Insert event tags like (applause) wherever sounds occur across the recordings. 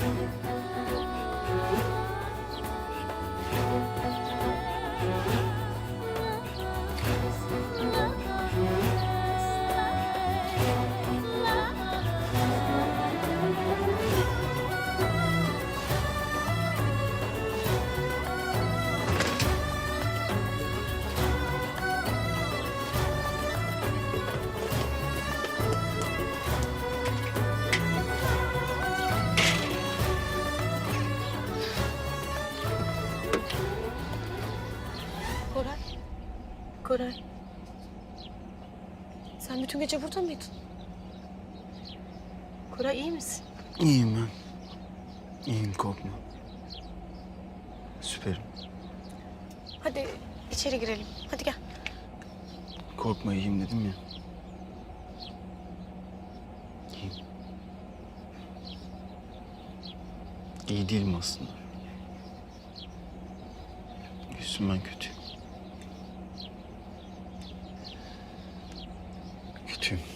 Koray. Koray. Sen bütün gece burada mıydın? Koray iyi misin? İyiyim ben. İyiyim korkma. Süperim. Hadi içeri girelim. Hadi gel. Korkma iyiyim dedim ya. İyiyim. İyi değilim aslında. Gülsün ben kötüyüm. Kötüyüm.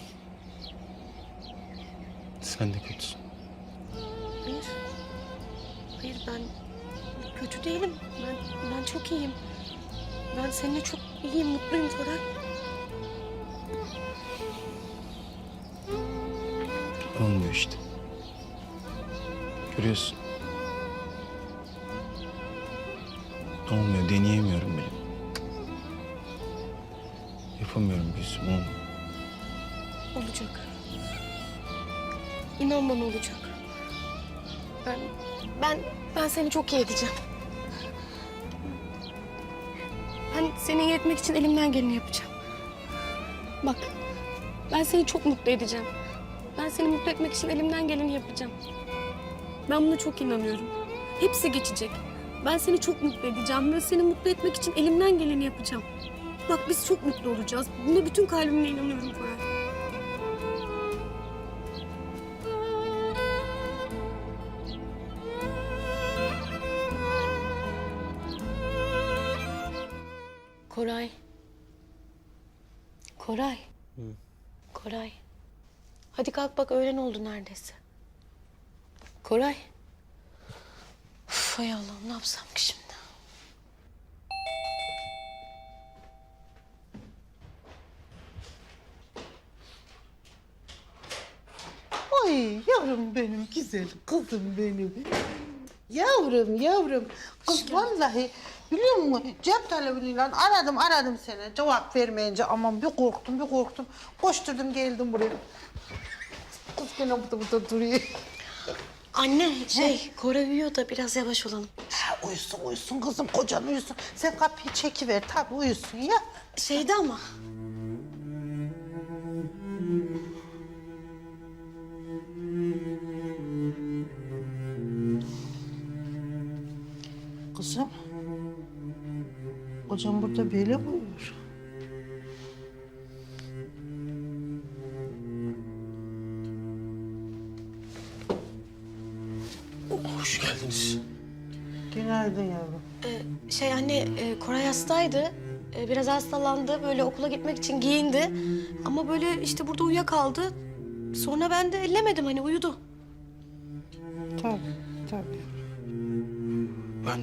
Sen de kötüsün. Hayır. Hayır ben kötü değilim. Ben ben çok iyiyim. Ben seninle çok iyiyim, mutluyum Koray. Olmuyor işte. Görüyorsun. Olmuyor, deneyemiyorum bile. Yapamıyorum Gülsüm, olmuyor. Olacak. İnan bana olacak. Ben ben ben seni çok iyi edeceğim. Ben seni iyi etmek için elimden geleni yapacağım. Bak, ben seni çok mutlu edeceğim. Ben seni mutlu etmek için elimden geleni yapacağım. Ben buna çok inanıyorum. Hepsi geçecek. Ben seni çok mutlu edeceğim ve seni mutlu etmek için elimden geleni yapacağım. Bak biz çok mutlu olacağız. Buna bütün kalbimle inanıyorum Koray. Koray. Koray. Koray. Hadi kalk bak öğlen oldu neredeyse. Koray. Uf, hay Allah'ım ne yapsam ki şimdi? Ay yavrum benim güzel kızım benim. Yavrum yavrum. Kız vallahi biliyor musun cep telefoniyle aradım aradım seni cevap vermeyince aman bir korktum bir korktum. Koşturdum geldim buraya. Kız gene burada burada duruyor. Anne şey Koray uyuyor da biraz yavaş olalım. Ha, uyusun uyusun kızım kocan uyusun. Sen kapıyı çekiver tabii uyusun ya. Şeyde ama. Kızım. Kocam burada böyle mi uyur? Hoş geldiniz. Günaydın yavrum. Ee, şey anne e, Koray hastaydı. Ee, biraz hastalandı. Böyle okula gitmek için giyindi. Ama böyle işte burada uyuyakaldı. Sonra ben de ellemedim hani uyudu. Tabii tabii. Ben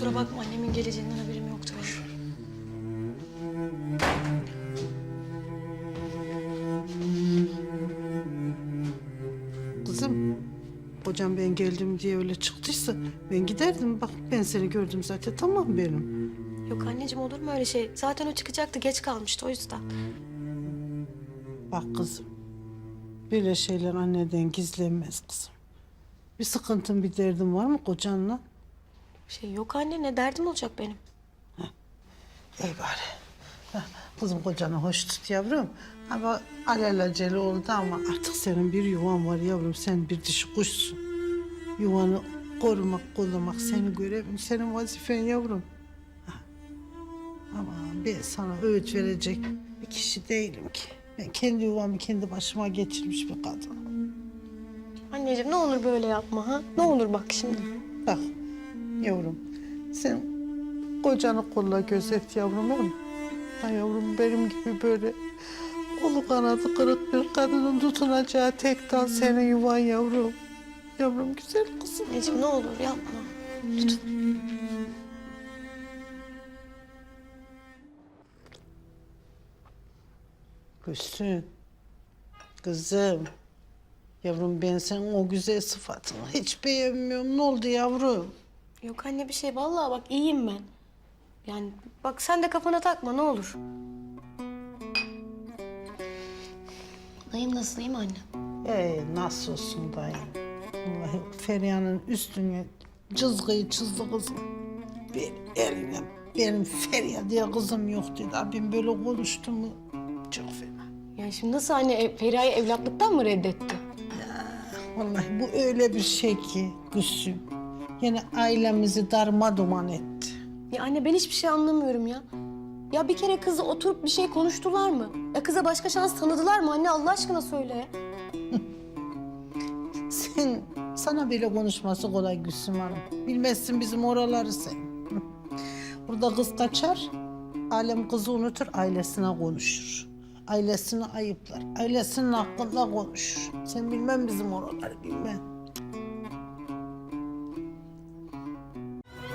kusura bakma annemin geleceğinden haberim yoktu benim. Kızım, kocam ben geldim diye öyle çıktıysa ben giderdim. Bak ben seni gördüm zaten tamam benim. Yok anneciğim olur mu öyle şey? Zaten o çıkacaktı geç kalmıştı o yüzden. Bak kızım, böyle şeyler anneden gizlenmez kızım. Bir sıkıntın, bir derdin var mı kocanla? Şey yok anne ne derdim olacak benim? Ey bari. Kızım kocanı hoş tut yavrum. Ama alelacele oldu ama artık senin bir yuvan var yavrum. Sen bir dişi kuşsun. Yuvanı korumak, kollamak senin görevin, senin vazifen yavrum. Heh. Ama ben sana öğüt verecek bir kişi değilim ki. Ben kendi yuvamı kendi başıma geçirmiş bir kadınım. Anneciğim ne olur böyle yapma ha? Ne olur bak şimdi. Bak yavrum sen kocanı kolla gözet yavrum oğlum. Ay yavrum benim gibi böyle kolu kanadı kırık bir kadının tutunacağı tek dal senin yuvan yavrum. Yavrum güzel kızım. Anneciğim ne olur yapma. Gülsün. Kızım. Yavrum ben senin o güzel sıfatını hiç beğenmiyorum. Ne oldu yavrum? Yok anne bir şey vallahi bak iyiyim ben. Yani bak sen de kafana takma ne olur. Dayım nasıl iyi mi anne? Ee, nasıl olsun dayım? Vallahi Feriha'nın üstüne cızgıyı çizdi kızım. Bir eline benim Feriha diye kızım yok dedi. Abim böyle konuştu mu çok fena. Yani şimdi nasıl anne e, Feriha'yı evlatlıktan mı reddetti? Vallahi bu öyle bir şey ki Gülsüm. Yani ailemizi darmaduman etti. Ya anne ben hiçbir şey anlamıyorum ya. Ya bir kere kızı oturup bir şey konuştular mı? Ya kıza başka şans tanıdılar mı anne Allah aşkına söyle. (laughs) Sen, sana bile konuşması kolay Gülsüm Hanım. Bilmezsin bizim oraları sen. (laughs) Burada kız kaçar, alem kızı unutur, ailesine konuşur. Ailesini ayıplar, ailesinin hakkında konuşur. Sen bilmem bizim oraları, bilmem.